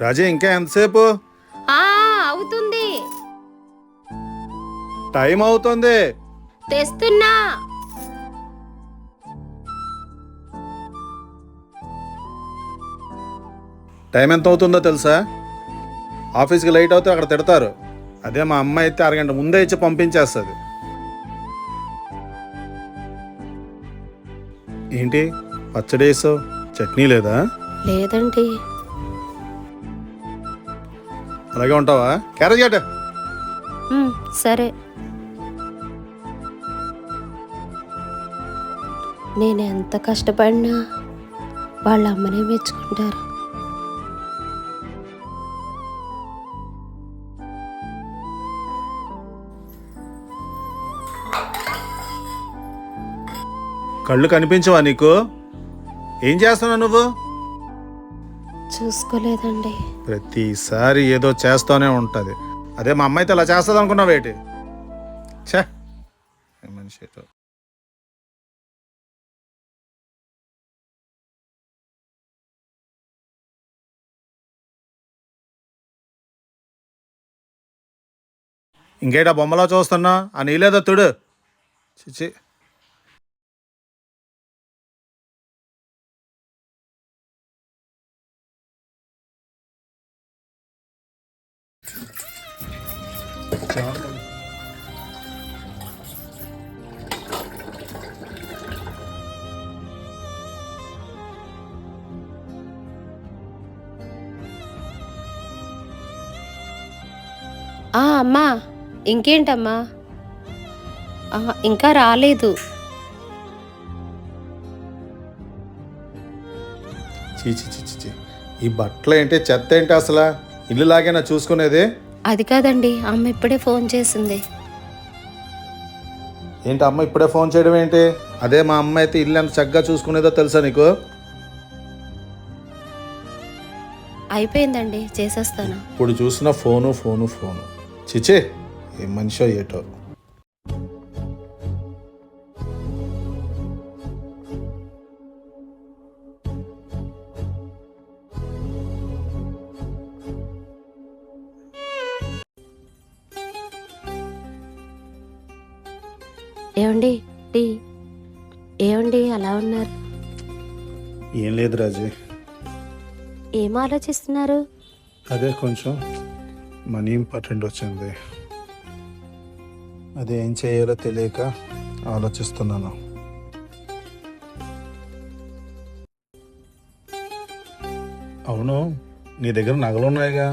రాజీ ఇంకా ఎంతసేపు? ఆ అవుతుంది. టైం అవుతుంది. తెస్తున్నా. టైం ఎంత అవుతుందో తెలుసా? ఆఫీస్కి లేట్ అవుతే అక్కడ తిడతారు. అదే మా అమ్మ అయితే అరగంట ముందే ఇచ్చి పంపించేస్తుంది. ఏంటి? పచ్చడి వేసావు? చట్నీ లేదా? లేదండి. అలాగే ఉంటావా? క్యారేజ్ గట్ట ఉమ్, సరే. నేను ఎంత కష్టపడినా వాళ్ళ అమ్మనే మెచ్చుకుంటారు. కళ్ళు కనిపించవా నీకు? ఏం చేస్తున్నావు నువ్వు? చూసుకోలేదండి. ప్రతిసారి ఏదో చేస్తూనే ఉంటుంది. అదే మా అమ్మాయితో అయితే అలా చేస్తుంది అనుకున్నావేటి ఛే మనిషి ఇంకేటా బొమ్మలో చూస్తున్నా? ఆ నీలేదో తుడు. చిచి అమ్మా ఇంకేంటమ్మా? ఇంకా రాలేదు. చీచి చీచి ఈ బట్టలు ఏంటి చెత్త ఏంటి అసలు? ఇల్లు లాగేనా చూసుకునేది? అది కాదండి అమ్మ ఇప్పుడే ఫోన్ చేసింది. ఏంటి అమ్మ ఇప్పుడే ఫోన్ చేయడం ఏంటి? అదే మా అమ్మ అయితే ఇల్లు ఎంత చక్కగా చూసుకునేదో తెలుసా నీకు? అయిపోయిందండి చేసేస్తాను. ఇప్పుడు చూసిన ఫోను ఫోను ఫోను. చిచే ఏ మనిషో ఏటో. ఏమండి? టీ. ఏమండి? అలా ఉన్నారు. ఏం లేదు రాజీ. ఏం ఆలోచిస్తున్నారు? అదే కొంచెం మనీ ఇంపార్టెంట్ వచ్చింది. అదే ఏం చేయాలో తెలియక ఆలోచిస్తున్నాను. అవును నీ దగ్గర నగలు ఉన్నాయిగా.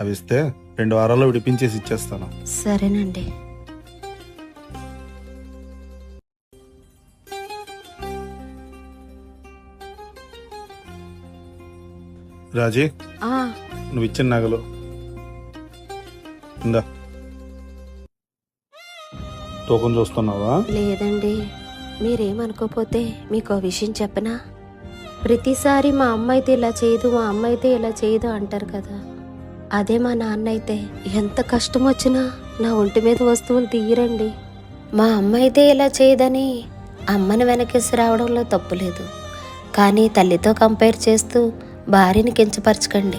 అవి ఇస్తే రెండు వారాల్లో విడిపించేసి ఇచ్చేస్తాను. సరేనండి. రాజీ ఆ. నువ్వు ఇచ్చిన నగలు. ఇందా. టోకన్ చూస్తున్నావా? లేదండి. మీరేమనుకోపోతే మీకు విషయం చెప్పనా? ప్రతిసారి మా అమ్మ అయితే ఇలా చేయదు మా అమ్మ అయితే ఇలా చేయదు అంటారు కదా. అదే మా నాన్న అయితే ఎంత కష్టం వచ్చినా నా ఒంటి మీద వస్తువులు తీయరండి. మా అమ్మ అయితే ఇలా చేయదని అమ్మని వెనకేసి రావడంలో తప్పులేదు. కానీ తల్లితో కంపేర్ చేస్తూ భార్యని కించపరచకండి.